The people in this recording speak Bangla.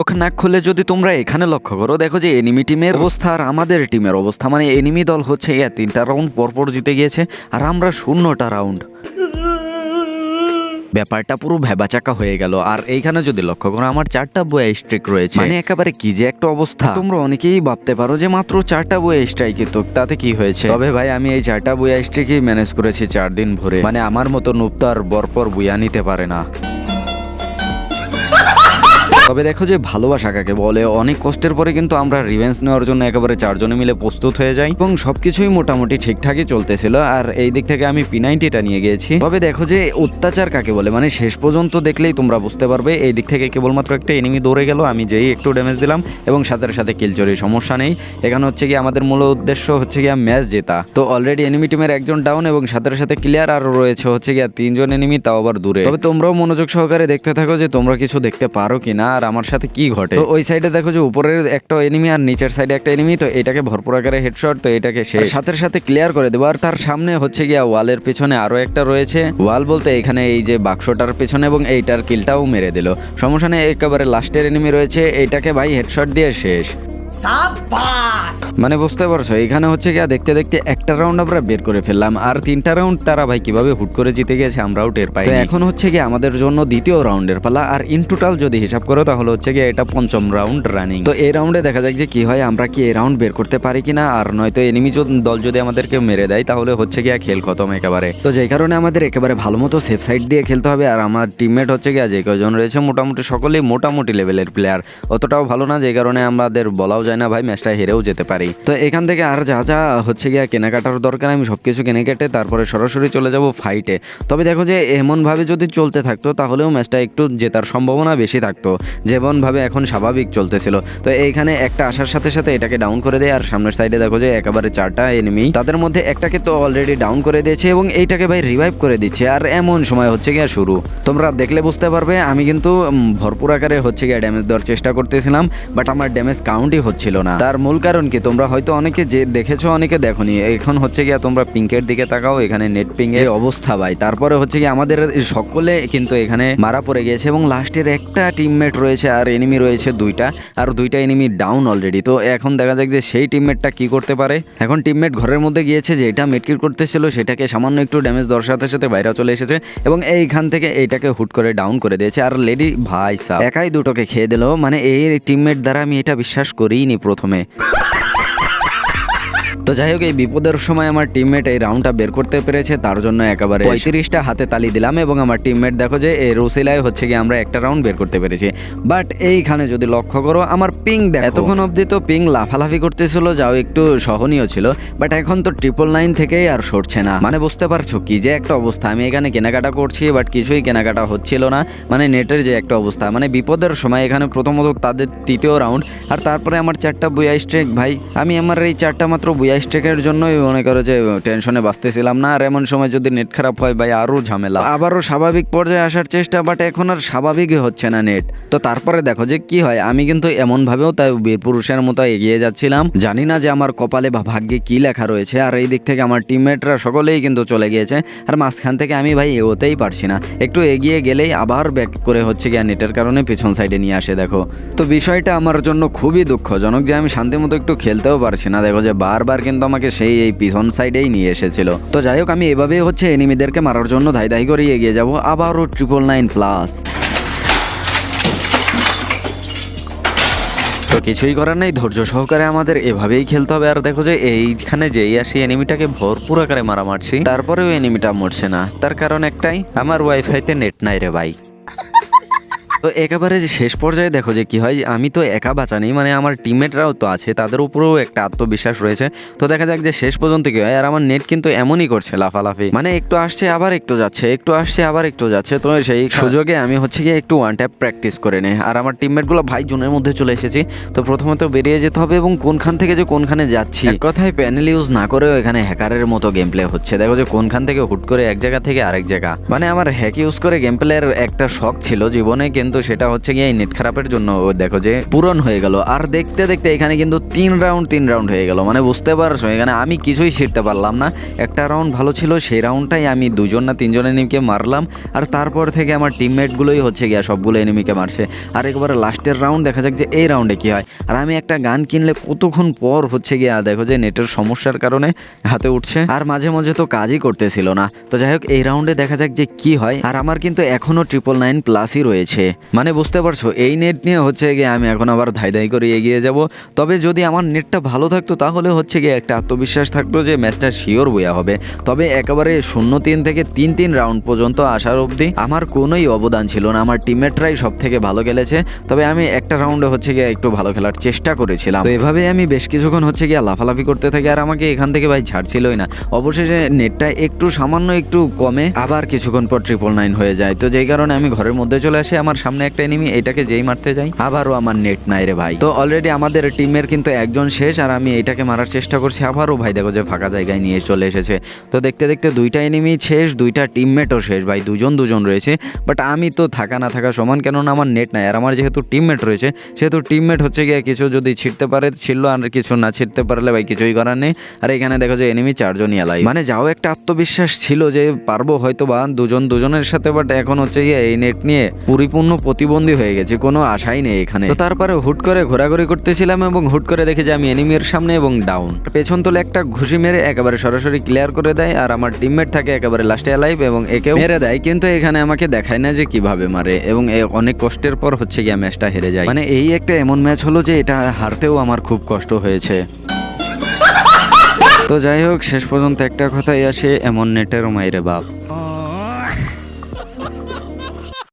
চোখ নাক খুলে যদি তোমরা এখানে লক্ষ্য করো দেখো যে এনিমি টিমের অবস্থা আর আমাদের টিমের অবস্থা। মানে এনিমি দল হচ্ছে তিনটা রাউন্ড পরপর জিতে গিয়েছে আর আমরা শূন্যটা রাউন্ড ব্যাপারটা পুরো ভেবাচাকা হয়ে গেল। আর এইখানে যদি লক্ষ্য করো আমার চারটা বই স্ট্রিক রয়েছে। মানে একেবারে কি যে একটা অবস্থা। তোমরা অনেকেই ভাবতে পারো যে মাত্র চারটা বই স্ট্রাইকে তো তাতে কি হয়েছে? তবে ভাই আমি এই চারটা বই স্ট্রিকই ম্যানেজ করেছি চার দিন ভরে। মানে আমার মতো নুপ্তার বরপর বুয়া নিতে পারে না। তবে দেখো যে ভালোবাসা কাকে বলে? অনেক কষ্টের পরে কিন্তু আমরা রিভেন্স নেওয়ার জন্য একেবারে চারজনে মিলে প্রস্তুত হয়ে যাই এবং সবকিছুই মোটামুটি ঠিকঠাকই চলতেছিল। আর এই দিক থেকে আমি পি নাইনটিটা নিয়ে গিয়েছি। তবে দেখো যে অত্যাচার কাকে বলে? মানে শেষ পর্যন্ত দেখলেই তোমরা বুঝতে পারবে। এই দিক থেকে কেবলমাত্র একটা এনিমি দৌড়ে গেল, আমি যেই একটু ড্যামেজ দিলাম এবং সাথে সাথে কিল চুরি সমস্যা নেই। এখানে হচ্ছে কি আমাদের মূল উদ্দেশ্য হচ্ছে গিয়া ম্যাচ জেতা। তো অলরেডি এনিমি টিমের একজন ডাউন এবং সাথে সাথে ক্লিয়ার আর রয়েছে হচ্ছে গিয়া তিনজন এনিমি তাও আবার দূরে। তবে তোমরাও মনোযোগ সহকারে দেখতে থাকো যে তোমরা কিছু দেখতে পারো কিনা। আর আমার সাথে কি ঘটে? তো ওই সাইডে দেখো যে উপরের একটা এনিমি আর নিচের সাইডে একটা এনিমি তো এটাকে ভরপুর আকারে হেডশট তো এটাকে সে সাথে সাথে ক্লিয়ার করে দেবো। আর তার সামনে হচ্ছে গিয়া ওয়ালের পেছনে আরও একটা রয়েছে। ওয়াল বলতে এখানে এই যে বাক্সটার পেছনে এবং এইটার কিলটাও মেরে দিল। সমস্যা নেই একেবারে লাস্টের এনিমি রয়েছে। এটাকে ভাই হেডশট দিয়ে শেষ। মানে বুঝতে পারছ, এখানে হচ্ছে গিয়া দেখতে দেখতে একটা রাউন্ড আমরা বের করে ফেললাম, আর তিনটা রাউন্ড তারা ভাই কীভাবে হুট করে জিতে গেছে আমরাও টের পাই এখন হচ্ছে গিয়ে আমাদের জন্য দ্বিতীয় রাউন্ডের পালা, আর ইন টোটাল যদি হিসাব করো তাহলে হচ্ছে গিয়ে এটা পঞ্চম রাউন্ড রানিং তো এই রাউন্ডে দেখা যাক যে কি হয়, আমরা কি এই রাউন্ড বের করতে পারি কিনা, আর নয়তো এনিমি দল যদি আমাদেরকে মেরে দেয়, তাহলে হচ্ছে গিয়া খেল খতম একেবারে। তো যেই কারণে আমাদের একেবারে ভালো মতো সেফ সাইড দিয়ে খেলতে হবে, আর আমার টিমমেট হচ্ছে গিয়া যে কজন রয়েছে, মোটামুটি সকলেই মোটামুটি লেভেলের প্লেয়ার অতটাও ভালো না যে কারণে আমাদের বলাও যায় না, ভাই ম্যাচটা হেরেও যেতে পারি। তো এখান থেকে আর যা যা হচ্ছে গিয়া কেনাকাটার দরকার, আমি সব কিছু কিনে কেটে তারপরে সরাসরি চলে যাব ফাইটে তবে দেখো যে, এমনভাবে যদি চলতে থাকতো, তাহলেও ম্যাচটা একটু জেতার সম্ভাবনা বেশি থাকতো। যেমনভাবে এখন স্বাভাবিক চলতেছিল। তো এইখানে একটা আসার সাথে সাথে এটাকে ডাউন করে দেয়, আর সামনের সাইডে দেখো যে, একেবারে চারটা এনিমি তাদের মধ্যে একটাকে তো অলরেডি ডাউন করে দিয়েছে এবং এইটাকে ভাই রিভাইভ করে দিচ্ছে, আর এমন সময় হচ্ছে গিয়া শুরু। তোমরা দেখলে বুঝতে পারবে, আমি কিন্তু ভরপুর আকারে হচ্ছে গিয়া ড্যামেজ দেওয়ার চেষ্টা করতেছিলাম বাট আমার ড্যামেজ কাউন্টই হচ্ছিল না। তার মূল কারণ কি? তোমরা হয়তো অনেকে যে দেখেছ, অনেকে দেখোনি। এখন হচ্ছে গিয়া তোমরা পিঙ্কের দিকে তাকাও, এখানে নেট পিং এর অবস্থা ভাই। তারপরে হচ্ছে কি আমাদের সকলে কিন্তু এখানে মারা পড়ে গিয়েছে এবং লাস্টের একটা টিমমেট রয়েছে আর এনিমি রয়েছে দুইটা। আর দুইটা এনিমি ডাউন অলরেডি তো এখন দেখা যাক যে সেই টিমমেটটা কি করতে পারে। এখন টিমমেট ঘরের মধ্যে গিয়েছে, যে এটা মেটকিট করতেছিল, সেটাকে সামান্য একটু ড্যামেজ দেওয়ার সাথে সাথে বাইরে চলে এসেছে এবং এইখান থেকে এইটাকে হুট করে ডাউন করে দিয়েছে। আর লেডি ভাই সাহ একাই দুটোকে খেয়ে দিল। মানে এই টিমমেট দ্বারা আমি এটা বিশ্বাস করিনি প্রথমে। তো যাই হোক এই বিপদের সময় আমার টিমমেট এই রাউন্ডটা বের করতে পেরেছে তার জন্য একেবারে পঁয়ত্রিশটা হাতে তালি দিলাম এবং আমার টিমমেট দেখো যে এই রুসিলায় হচ্ছে কি আমরা একটা রাউন্ড বের করতে পেরেছি। বাট এইখানে যদি লক্ষ্য করো আমার পিং দেখো। এতক্ষণ অবধি তো পিং লাফালাফি করতেছিল যাও একটু সহনীয় ছিল বাট এখন তো ট্রিপল নাইন থেকেই আর সরছে না। মানে বুঝতে পারছ কি যে একটা অবস্থা। আমি এখানে কেনাকাটা করছি বাট কিছুই কেনাকাটা হচ্ছিল না। মানে নেটের যে একটা অবস্থা। মানে বিপদের সময় এখানে প্রথমত তাদের তৃতীয় রাউন্ড আর তারপরে আমার চারটা বুয়া স্ট্রেক ভাই আমি আমার এই চারটা মাত্র বুয়া স্ট্রেকের জন্যই মনে করো যে টেনশনে বাঁচতেছিলাম না আর এমন সময় যদি নেট খারাপ হয় ভাই আরও ঝামেলা। আবারও স্বাভাবিক পর্যায়ে আসার চেষ্টা বাট এখন আর স্বাভাবিকই হচ্ছে না নেট তো তারপরে দেখো যে কি হয় আমি কিন্তু এমনভাবেও তাই বীর পুরুষের মতো এগিয়ে যাচ্ছিলাম। জানি না যে আমার কপালে বা ভাগ্যে কি লেখা রয়েছে আর এই দিক থেকে আমার টিমমেটরা সকলেই কিন্তু চলে গিয়েছে আর মাঝখান থেকে আমি ভাই এগোতেই পারছি না। একটু এগিয়ে গেলেই আবার ব্যাক করে হচ্ছে গিয়া নেটের কারণে পিছন সাইডে নিয়ে আসে দেখো। তো বিষয়টা আমার জন্য খুবই দুঃখজনক যে আমি শান্তি মতো একটু খেলতেও পারছি না দেখো যে বারবার কিন্তু আমাকে সেই এই পিছন সাইডেই নিয়ে এসেছিল। তো যাই হোক, আমি এভাবেই হচ্ছে এনিমিদেরকে মারার জন্য ধাই ধাই করে এগিয়ে যাব। আবারও ট্রিপল নাইন প্লাস তো কিছুই করার নেই, ধৈর্য সহকারে আমাদের এভাবেই খেলতে হবে। আর দেখো যে, এইখানে যেই আসি, এনিমিটাকে ভরপুর আকারে মারা মারছি। তারপরেও এনিমিটা মরছে না। তার কারণ একটাই, আমার ওয়াইফাইতে নেট নাই রে ভাই। তো একেবারে যে শেষ পর্যায়ে দেখো যে কি হয় আমি তো একা বাঁচা নেই মানে আমার টিমমেটরাও তো আছে তাদের উপরেও একটা আত্মবিশ্বাস রয়েছে। তো দেখা যাক যে শেষ পর্যন্ত কি হয় আর আমার নেট কিন্তু এমনই করছে লাফালাফি। মানে একটু আসছে আবার একটু যাচ্ছে একটু আসছে আবার একটু যাচ্ছে তো সেই সুযোগে আমি হচ্ছে গিয়ে একটু ওয়ান ট্যাপ প্র্যাকটিস করে নেই। আর আমার টিমমেটগুলো ভাই জুনের মধ্যে চলে এসেছি তো প্রথমত বেরিয়ে যেতে হবে এবং কোনখান থেকে যে কোনখানে যাচ্ছি। কথায় প্যানেল ইউজ না করেও এখানে হ্যাকারের মতো গেম প্লে হচ্ছে। দেখো যে কোনখান থেকে হুট করে এক জায়গা থেকে আরেক জায়গা। মানে আমার হ্যাক ইউজ করে গেম প্লের একটা শখ ছিল জীবনে কিন্তু কিন্তু সেটা হচ্ছে গিয়ে নেট খারাপের জন্য দেখো যে পূরণ হয়ে গেল। আর দেখতে দেখতে এখানে কিন্তু তিন রাউন্ড তিন রাউন্ড হয়ে গেল। মানে বুঝতে পারছ, এখানে আমি কিছুই শিখতে পারলাম না। একটা রাউন্ড ভালো ছিল, সেই রাউন্ডটাই আমি দুজন না তিনজন এনিমিকে মারলাম। আর তারপর থেকে আমার টিমমেটগুলোই হচ্ছে গিয়া সবগুলো এনিমিকে মারছে। আর একবার লাস্টের রাউন্ড দেখা যাক যে এই রাউন্ডে কি হয়। আর আমি একটা গান কিনলে কতক্ষণ পর হচ্ছে গিয়া দেখো যে নেটের সমস্যার কারণে হাতে উঠছে। আর মাঝে মাঝে তো কাজই করতেছিল না। তো যাই হোক, এই রাউন্ডে দেখা যাক যে কি হয়। আর আমার কিন্তু এখনও ট্রিপল নাইন প্লাসই রয়েছে। মানে বুঝতে পারছ, এই নেট নিয়ে হচ্ছে গিয়ে আমি এখন আবার ধাই ধাই করে এগিয়ে যাব। তবে যদি আমার নেটটা ভালো থাকতো, তাহলে হচ্ছে গিয়ে একটা আত্মবিশ্বাস থাকতো যে ম্যাচটা শিওর বইয়া হবে। তবে একেবারে শূন্য তিন থেকে তিন তিন রাউন্ড পর্যন্ত আসার অবধি আমার কোনোই অবদান ছিল না। আমার টিমমেটরাই সব থেকে ভালো খেলেছে। তবে আমি একটা রাউন্ডে হচ্ছে গিয়ে একটু ভালো খেলার চেষ্টা করেছিলাম। তো এভাবে আমি বেশ কিছুক্ষণ হচ্ছে গিয়ে লাফালাফি করতে থাকি, আর আমাকে এখান থেকে ভাই ছাড়ছিলই না। অবশেষে নেটটা একটু সামান্য একটু কমে আবার কিছুক্ষণ পর ট্রিপল নাইন হয়ে যায়। তো যেই কারণে আমি ঘরের মধ্যে চলে আসি, আমার সামনে একটা এনিমি এটাকে যেই মারতে যাই, আবারও আমার নেট নাই রে ভাই। তো অলরেডি আমাদের টিমের কিন্তু একজন শেষ, আর আমি এটাকে মারার চেষ্টা করছি। আবারও ভাই, দেখো যে ফাঁকা জায়গায় নিয়ে চলে এসেছে। তো দেখতে দেখতে দুইটা এনিমি শেষ, দুইটা টিমমেটও শেষ ভাই, দুজন দুজন রয়েছে। বাট আমি তো থাকা না থাকা সমান, কেননা আমার নেট নাই। আর আমার যেহেতু টিমমেট রয়েছে, সেহেতু টিমমেট হচ্ছে গিয়ে কিছু যদি ছিটতে পারে ছিল আর কিছু না ছিটতে পারলে ভাই কিছুই করার নেই। আর এখানে দেখো যে এনিমি চারজনই এলাই মানে যাও একটা আত্মবিশ্বাস ছিল যে পারব হয়তো বা দুজন দুজনের সাথে বাট এখন হচ্ছে গিয়ে এই নেট নিয়ে পরিপূর্ণ প্রতিবন্ধী হয়ে গেছে, কোনো আশাই নেই এখানে। তো তারপরে হুট করে ঘোরাঘুরি করতেছিলাম এবং হুট করে দেখি যে আমি এনিমির সামনে এবং ডাউন পেছন তোলে একটা ঘুষি মেরে একেবারে সরাসরি ক্লিয়ার করে দেয়, আর আমার টিমমেট থাকে একেবারে লাস্টে অ্যালাইভ এবং একেও মেরে দেয়। কিন্তু এখানে আমাকে দেখায় না যে কীভাবে মারে, এবং অনেক কষ্টের পর হচ্ছে গিয়ে ম্যাচটা হেরে যায়। মানে এই একটা এমন ম্যাচ হলো যে এটা হারতেও আমার খুব কষ্ট হয়েছে। তো যাই হোক, শেষ পর্যন্ত একটা কথাই আসে, এমন নেটের মাইরে বাপ।